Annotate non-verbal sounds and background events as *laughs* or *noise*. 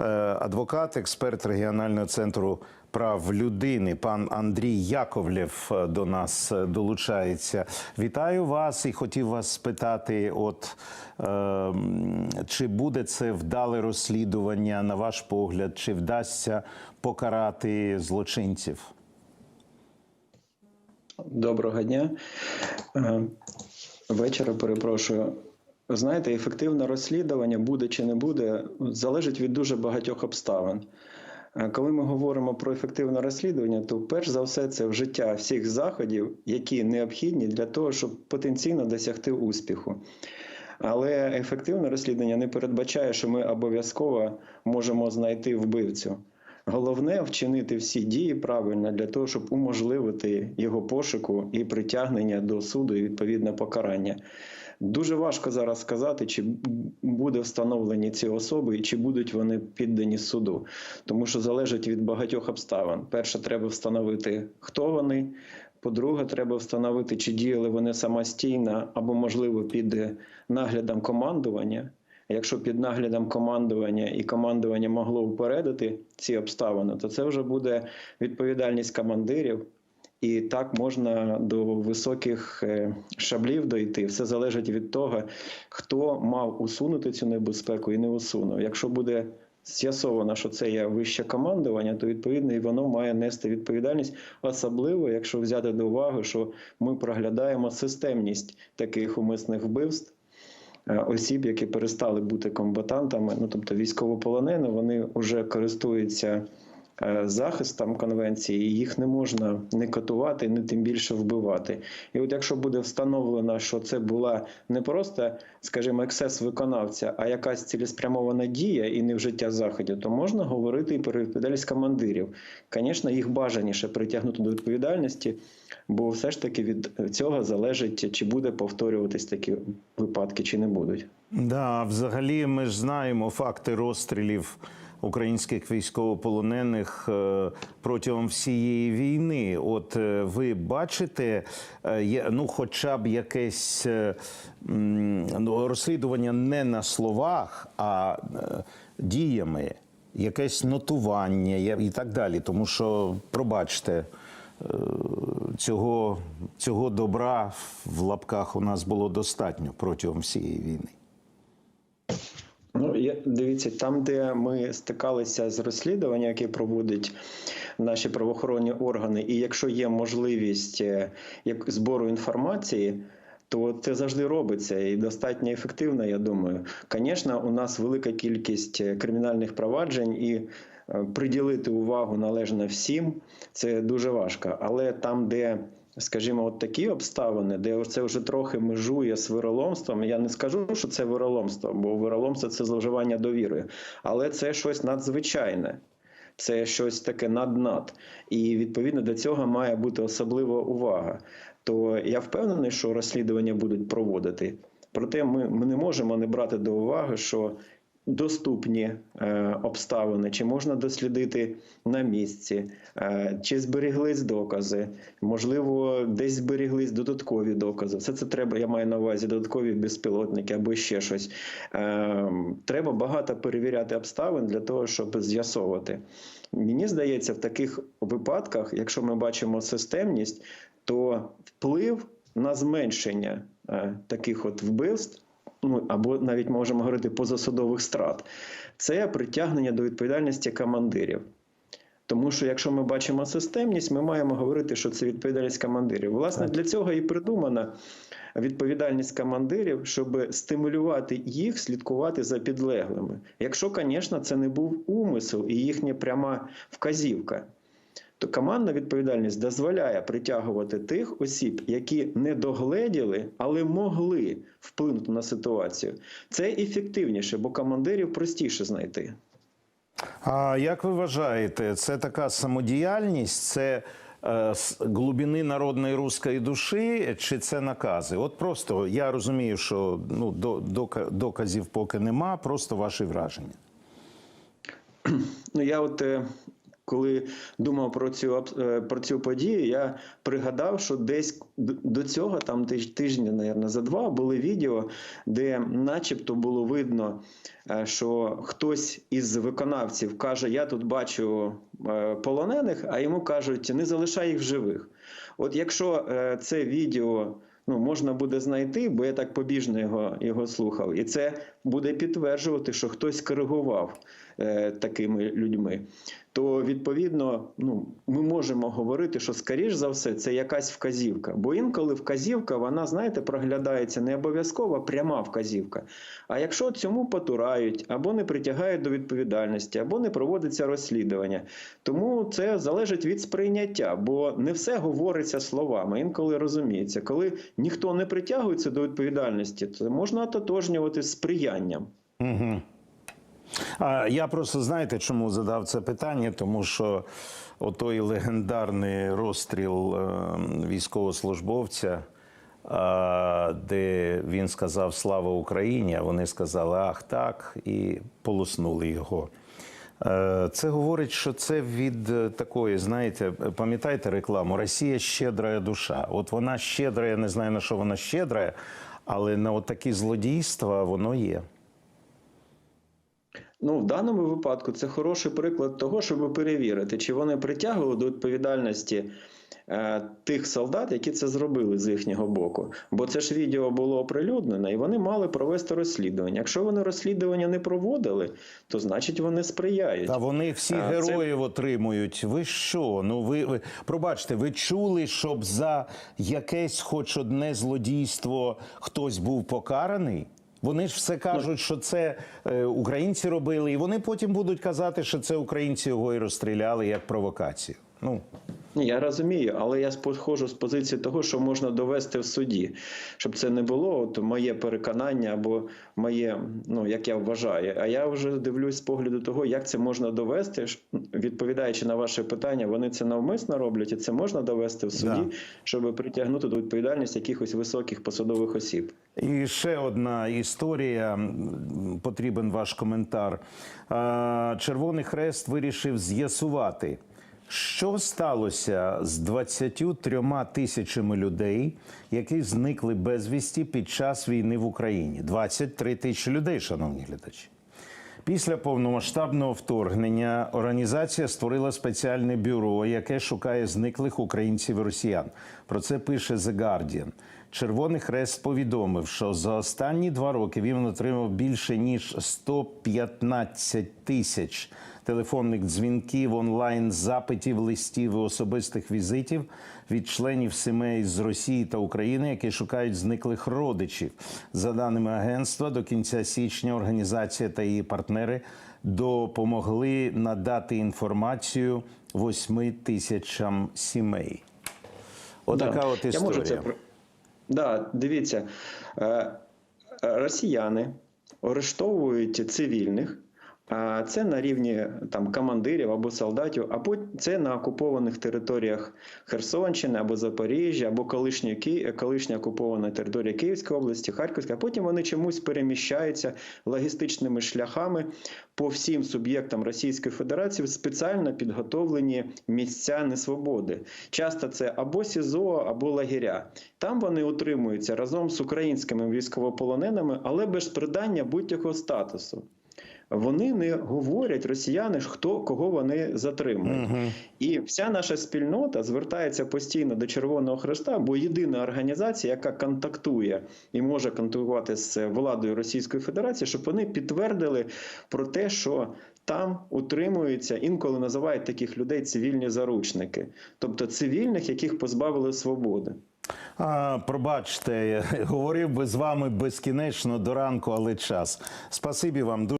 Е, Адвокат, експерт регіонального центру прав людини, пан Андрій Яковлєв е, до нас е, долучається. Вітаю вас і хотів вас спитати: от е, чи буде це вдале розслідування, на ваш погляд, чи вдасться покарати злочинців? Доброго дня. Вечора перепрошую. Знаєте, ефективне розслідування буде чи не буде, залежить від дуже багатьох обставин. Е, Коли ми говоримо про ефективне розслідування, то перш за все це вжиття всіх заходів, які необхідні для того, щоб потенційно досягти успіху. Але ефективне розслідування не передбачає, що ми обов'язково можемо знайти вбивцю. Головне вчинити всі дії правильно для того, щоб уможливити його пошуку і притягнення до суду і відповідне покарання. Дуже важко зараз сказати, чи буде встановлені ці особи і чи будуть вони піддані суду, тому що залежить від багатьох обставин. Перше, треба встановити, хто вони. По-друге, треба встановити, чи діяли вони самостійно або, можливо, під наглядом командування. Якщо під наглядом командування і командування могло упередити ці обставини, то це вже буде відповідальність командирів, і так можна до високих е, шаблів дойти. Все залежить від того, хто мав усунути цю небезпеку і не усунув. Якщо буде з'ясовано, що це є вище командування, то відповідно і воно має нести відповідальність, особливо якщо взяти до уваги, що ми проглядаємо системність таких умисних вбивств. Е, Осіб, які перестали бути комбатантами, ну тобто військовополонені, вони вже користуються е, захистом конвенції, і їх не можна не катувати, не тим більше вбивати. І от якщо буде встановлено, що це була не просто, скажімо, ексцес виконавця, а якась цілеспрямована дія і не вжиття заходів, то можна говорити і про відповідальність командирів. Звісно, їх бажаніше притягнути до відповідальності, бо все ж таки від цього залежить, чи буде повторюватись такі випадки, чи не будуть. Да, взагалі, ми ж знаємо факти розстрілів українських військовополонених е, протягом всієї війни. От е, ви бачите, е, ну, хоча б якесь ну, розслідування не на словах, а діями, якесь нотування і так далі. Тому що, пробачте. Цього, цього добра в лапках у нас було достатньо протягом всієї війни. Дивіться, там, де ми стикалися з розслідуванням, яке проводять наші правоохоронні органи, і якщо є можливість е, як збору інформації, то це завжди робиться і достатньо ефективно, я думаю. Звісно, у нас велика кількість е, кримінальних проваджень і е, приділити увагу належно всім, це дуже важко. Але там, де Скажімо, от такі обставини, де це вже трохи межує з вироломством. Я не скажу, що це вироломство, бо вироломство це зловживання довірою, але це щось надзвичайне. Це щось таке над-над. І відповідно до цього має бути особлива увага. То я впевнений, що розслідування будуть проводити. Проте ми, ми не можемо не брати до уваги, що доступні е, обставини, чи можна дослідити на місці, е, чи зберіглись докази, можливо, десь зберіглись додаткові докази. Все це треба, я маю на увазі додаткові безпілотники або ще щось. Е, треба багато перевіряти обставин для того, щоб з'ясовувати. Мені здається, в таких випадках, якщо ми бачимо системність, то вплив на зменшення е, таких от вбивств ну або навіть можемо говорити позасудових страт, це притягнення до відповідальності командирів. Тому що якщо ми бачимо системність, ми маємо говорити, що це відповідальність командирів. Власне, для цього і придумана відповідальність командирів, щоб стимулювати їх слідкувати за підлеглими. Якщо, звісно, це не був умисел і їхня пряма вказівка. То командна відповідальність дозволяє притягувати тих осіб, які не догледіли, але могли вплинути на ситуацію. Це ефективніше, бо командирів простіше знайти. А як ви вважаєте, це така самодіяльність, це е, з глибини народної руської душі, чи це накази? От просто я розумію, що ну, до, дока- доказів поки нема, просто ваші враження. Ну я от е, коли думав про цю е, про цю подію, я пригадав, що десь до цього, там тиж, тижні, за два, були відео, де, начебто, було видно, е, що хтось із виконавців каже: Я тут бачу е, полонених, а йому кажуть, не залишай їх в живих. От якщо це відео ну, можна буде знайти, бо я так побіжно його, його слухав, і це буде підтверджувати, що хтось коригував такими людьми. То відповідно, ну ми можемо говорити, що скоріш за все це якась вказівка. Бо інколи вказівка, вона, знаєте, проглядається не обов'язково пряма вказівка. А якщо цьому потурають, або не притягають до відповідальності, або не проводиться розслідування. Тому це залежить від сприйняття, бо не все говориться словами. Інколи розуміється, коли ніхто не притягується до відповідальності, то можна ототожнювати сприянням. Угу. Я просто знаєте, чому задав це питання? Тому що отой легендарний розстріл е, військовослужбовця, е, де він сказав Слава Україні, а вони сказали Ах, так, і полоснули його. Е, Це говорить, що це від такої, знаєте, пам'ятаєте рекламу Росія щедра душа. От вона щедра, я не знаю на що вона щедра, але на от такі злодійства воно є. Ну, в даному випадку це хороший приклад того, щоб перевірити, чи вони притягували до відповідальності е, тих солдат, які це зробили з їхнього боку. Бо це ж відео було оприлюднено, і вони мали провести розслідування. Якщо вони розслідування не проводили, то значить вони сприяють. Та вони всі А, це- героїв отримують. Ви що? Ну ви, ви пробачте, ви чули, щоб за якесь хоч одне злодійство хтось був покараний? Вони ж все кажуть, що це е, українці робили, і вони потім будуть казати, що це українці його і розстріляли як провокацію. Ну Ні, я розумію, але я походжу з позиції того, що можна довести в суді, щоб це не було от моє переконання або моє, ну як я вважаю. А я вже дивлюсь з погляду того, як це можна довести. Відповідаючи на ваше питання, вони це навмисно роблять, і це можна довести в суді, Да. щоб притягнути до відповідальності якихось високих посадових осіб. І ще одна історія. Потрібен ваш коментар. Червоний Хрест вирішив з'ясувати, що сталося з 23 тисячами людей, які зникли безвісті під час війни в Україні. 23 тисячі людей, шановні глядачі. Після повномасштабного вторгнення організація створила спеціальне бюро, яке шукає зниклих українців і росіян. Про це пише The Guardian. Червоний Хрест повідомив, що за останні два роки він отримав більше ніж 115 тисяч телефонних дзвінків, онлайн запитів, листів і особистих візитів від членів сімей з Росії та України, які шукають зниклих родичів. За даними агентства, до кінця січня організація та її партнери допомогли надати інформацію 8 тисячам сімей. Отака Да. от Я можу історія. це да, дивіться, е, е, росіяни арештовують цивільних. Це на рівні там командирів або солдатів, або це на окупованих територіях Херсонщини або Запоріжжя, або колишня, колишня окупована територія Київської області, Харківської. А потім вони чомусь переміщаються логістичними шляхами по всім суб'єктам Російської Федерації в спеціально підготовлені місця несвободи. Часто це або СІЗО, або лагеря. Там вони утримуються разом з українськими військовополоненими, але без придання будь-якого статусу. Вони не говорять росіяни, хто кого вони затримують. І вся наша спільнота звертається постійно до Червоного Хреста, бо єдина організація, яка контактує і може контактувати з владою Російської Федерації, щоб вони підтвердили про те, що там утримуються, інколи називають таких людей цивільні заручники, тобто цивільних, яких позбавили свободи. А, пробачте, *laughs* говорив би з вами безкінечно до ранку, але час. Спасибі вам дуже.